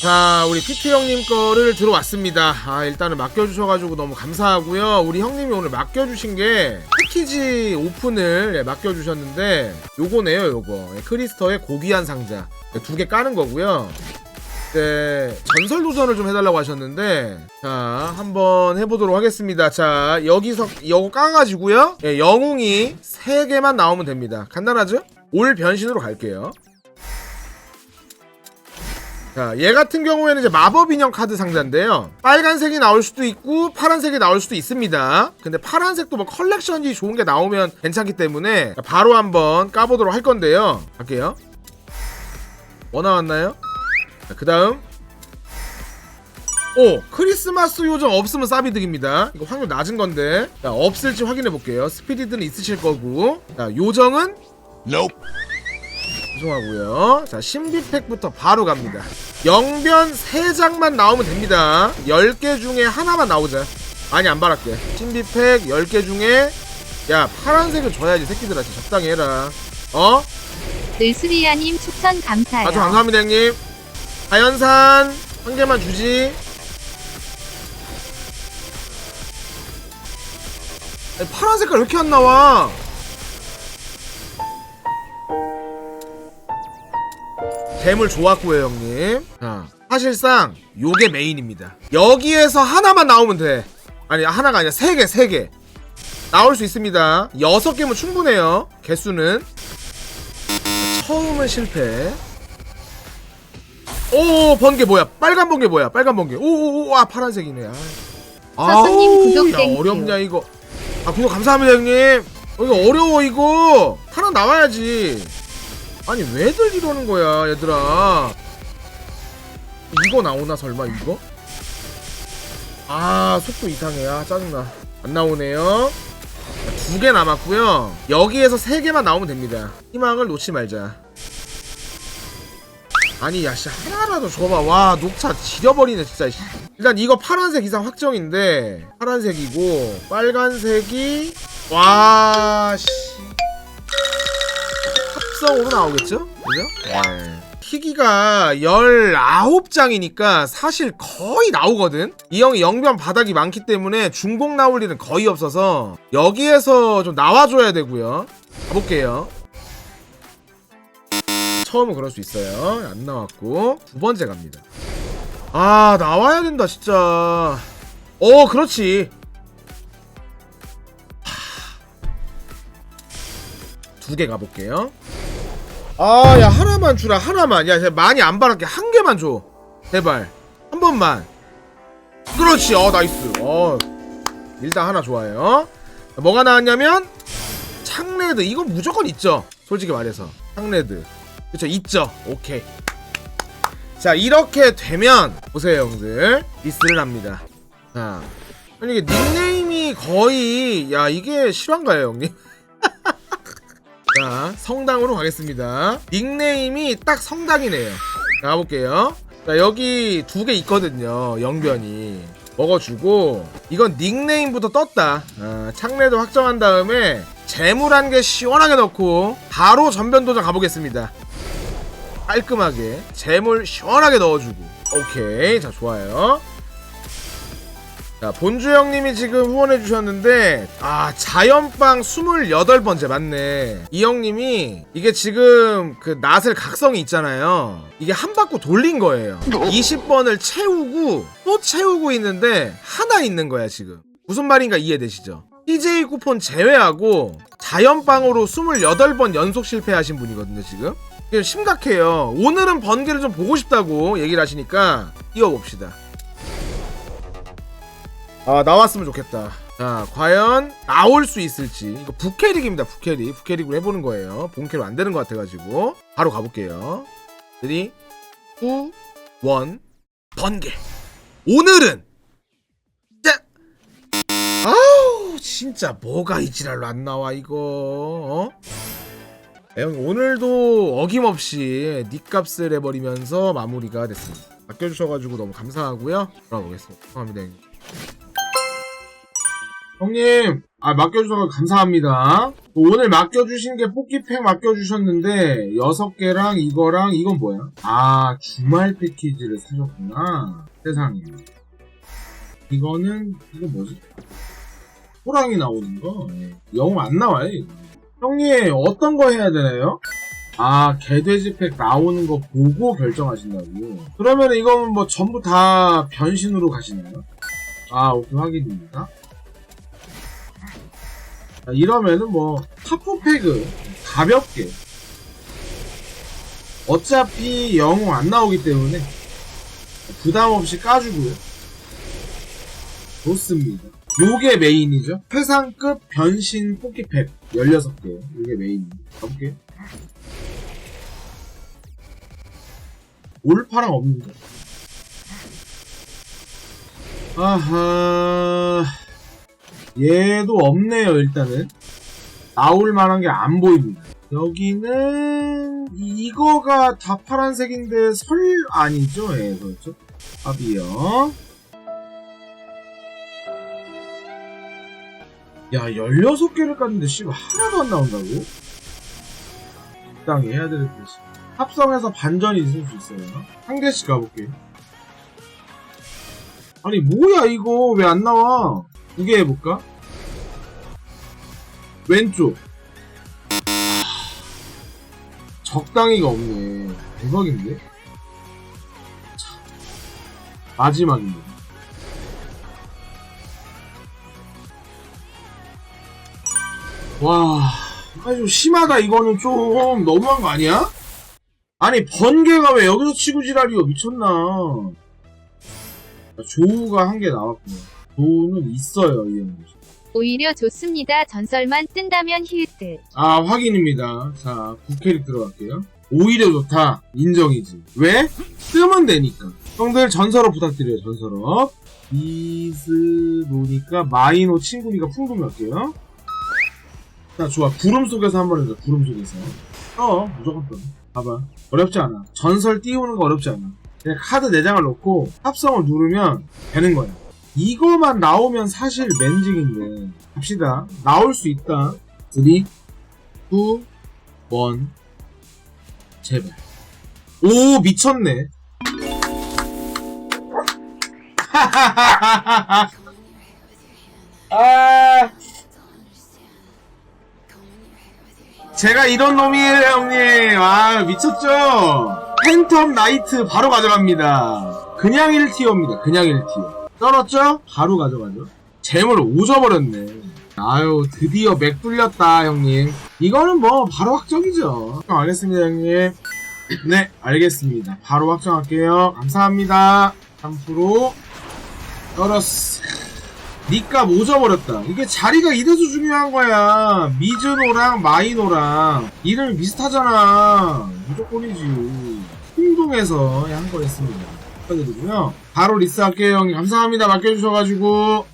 자 우리 PT 형님 거를 들어왔습니다. 아 일단은 맡겨주셔가지고 너무 감사하고요. 우리 형님이 오늘 맡겨주신 게 패키지 오픈을 예, 맡겨주셨는데 요거네요 요거. 예, 크리스터의 고귀한 상자. 두개 까는 거고요. 네, 전설 도전을 좀 해달라고 하셨는데 자 한번 해보도록 하겠습니다. 자 여기서 이거 까가지고요. 예, 영웅이 3개만 나오면 됩니다. 간단하죠? 올 변신으로 갈게요 자, 얘 같은 경우에는 이제 마법 인형 카드 상자인데요. 빨간색이 나올 수도 있고 파란색이 나올 수도 있습니다. 근데 파란색도 뭐 컬렉션이 좋은 게 나오면 괜찮기 때문에 바로 한번 까보도록 할 건데요. 갈게요. 뭐 나왔나요? 그 다음 오 크리스마스 요정 없으면 싸비득입니다 이거 확률 낮은 건데 자 없을지 확인해 볼게요 스피디드는 있으실 거고 자 요정은 죄송하고요 자 신비팩부터 바로 갑니다 영변 3장만 나오면 됩니다. 10개 중에 하나만 나오자. 많이 안 바랄게. 신비팩 10개 중에 야 파란색을 줘야지 새끼들아. 진짜 적당히 해라. 어? 늘스리아님 추천 감사해요. 아주 감사합니다 형님. 자연산 한 개만 주지. 아니, 파란 색깔 왜 이렇게 안 나와 뱀을 좋았고요 형님 자, 사실상 요게 메인입니다 여기에서 하나만 나오면 돼 아니 하나가 아니라 세개세 개 나올 수 있습니다 여섯 개면 충분해요 개수는 처음은 실패. 오 번개 뭐야? 빨간 번개 뭐야? 빨간 번개. 오오오 아 파란색이네. 아. 아우, 구독 야, 땡큐. 어렵냐 이거. 아 구독 감사합니다 형님. 어, 이거 어려워 이거. 하나 나와야지. 아니 왜들 이러는 거야 얘들아. 이거 나오나 설마 이거? 아 속도 이상해. 아 짜증나. 안 나오네요. 두 개 남았고요. 여기에서 세 개만 나오면 됩니다. 희망을 놓지 말자. 아니 야씨 하나라도 줘봐. 와 녹차 지려버리네 진짜. 씨. 일단 이거 파란색 이상 확정인데 파란색이고 빨간색이 와 씨. 합성으로 나오겠죠? 그죠? 네. 희기가 19장이니까 사실 거의 나오거든? 이 형이 영변 바닥이 많기 때문에 중복 나올 일은 거의 없어서 여기에서 좀 나와줘야 되고요. 가볼게요. 처음은 그럴 수 있어요. 안 나왔고. 두 번째 갑니다. 아 나와야 된다 진짜. 어 그렇지. 두 개 가볼게요 아, 야, 하나만 주라, 하나만. 야, 많이 안 바랄게. 한 개만 줘. 제발. 한 번만. 그렇지. 어, 나이스. 어, 일단 하나 좋아요. 뭐가 나왔냐면, 창레드. 이거 무조건 있죠. 솔직히 말해서. 창레드. 그쵸, 있죠. 오케이. 자, 이렇게 되면, 보세요, 형들. 리스를 합니다. 자. 아니, 이게 닉네임이 거의, 야, 이게 실화인가요, 형님? 자, 성당으로 가겠습니다. 닉네임이 딱 성당이네요. 자, 가볼게요. 자, 여기 두 개 있거든요. 영변이. 먹어주고, 이건 닉네임부터 떴다. 아, 창례도 확정한 다음에, 재물 한 개 시원하게 넣고, 바로 전변도전 가보겠습니다. 깔끔하게. 재물 시원하게 넣어주고. 오케이. 자, 좋아요. 자, 본주 형님이 지금 후원해 주셨는데 아, 자연빵 28번째 맞네. 이 형님이 이게 지금 그 낫을 각성이 있잖아요. 이게 한 바퀴 돌린 거예요. 20번을 채우고 또 채우고 있는데 하나 있는 거야, 지금. 무슨 말인가 이해되시죠? TJ 쿠폰 제외하고 자연빵으로 28번 연속 실패하신 분이거든요, 지금. 이게 심각해요. 오늘은 번개를 좀 보고 싶다고 얘기를 하시니까 띄워봅시다. 아 나왔으면 좋겠다. 자 과연 나올 수 있을지. 이거 부캐릭입니다 부캐릭 부캐릭으로 해보는 거예요. 본캐로 안 되는 것 같아가지고. 바로 가볼게요. 3 2 1 번개. 오늘은 자! 아우 진짜 뭐가 이 지랄로 안 나와 이거. 어? 네, 형 오늘도 어김없이 닉값을 해버리면서 마무리가 됐습니다. 아껴주셔가지고 너무 감사하고요. 돌아보겠습니다. 감사합니다 형님 아, 맡겨주셔서 감사합니다. 오늘 맡겨주신 게 뽑기팩 맡겨주셨는데, 6개랑 이거랑 이건 뭐야? 아, 주말 패키지를 사셨구나. 세상에. 이거는, 이거 뭐지? 호랑이 나오는 거? 예. 영웅 안 나와요, 이거. 형님, 어떤 거 해야 되나요? 아, 개돼지 팩 나오는 거 보고 결정하신다고. 그러면 이거는 뭐 전부 다 변신으로 가시나요? 아, 오케이, 확인입니다. 자, 이러면은 뭐, 하프 팩을 가볍게. 어차피 영웅 안 나오기 때문에 부담 없이 까주고요. 좋습니다. 요게 메인이죠. 최상급 변신 뽑기팩 16개. 요게 메인입니다. 가볼게요. 올파랑 없는데. 아하. 얘도 없네요, 일단은. 나올 만한 게 안 보입니다. 여기는, 이거가 다 파란색인데, 설, 아니죠? 예, 그렇죠. 합이요. 야, 16개를 깠는데, 씨발, 하나도 안 나온다고? 적당히 해야 될 것이. 합성해서 반전이 있을 수 있어요. 한 개씩 가볼게. 아니, 뭐야, 이거. 왜 안 나와? 두개 해볼까? 왼쪽. 적당히가 없네. 대박인데? 참. 마지막입니다. 와, 좀 심하다. 이거는 좀 너무한 거 아니야? 아니 번개가 왜 여기서 치고 지랄이요? 미쳤나? 조우가 한 개 나왔구나. 조우는 있어요, 이 형. 오히려 좋습니다. 전설만 뜬다면 히읗. 아, 확인입니다. 자, 국캐릭 들어갈게요. 오히려 좋다. 인정이지. 왜? 뜨면 되니까. 형들 전설업 부탁드려요, 전설업. 이스 보니까 마이노 친구니까 풍금 갈게요. 자, 좋아. 구름 속에서 한 번 해줘, 구름 속에서. 어, 무조건 떠. 봐봐. 어렵지 않아. 전설 띄우는 거 어렵지 않아. 그냥 카드 4장을 넣고 합성을 누르면 되는 거야. 이거만 나오면 사실 맨징인데. 갑시다. 나올 수 있다. 3, 2, 1. 제발. 오, 미쳤네. 아. 제가 이런 놈이에요, 형님. 아, 미쳤죠? 팬텀 나이트 바로 가져갑니다. 그냥 1티어입니다. 그냥 1티어. 떨었죠? 바로 가져가죠. 잼을 오져버렸네. 아유, 드디어 맥 뚫렸다, 형님. 이거는 뭐, 바로 확정이죠. 알겠습니다, 형님. 네, 알겠습니다. 바로 확정할게요. 감사합니다. 3% 떨었어. 니값 오져버렸다. 이게 자리가 이래서 중요한 거야. 미즈노랑 마이노랑 이름이 비슷하잖아. 무조건이지. 홍동에서 한 거였습니다. 축하드리고요. 바로 리스 할게요, 형님. 감사합니다. 맡겨주셔가지고.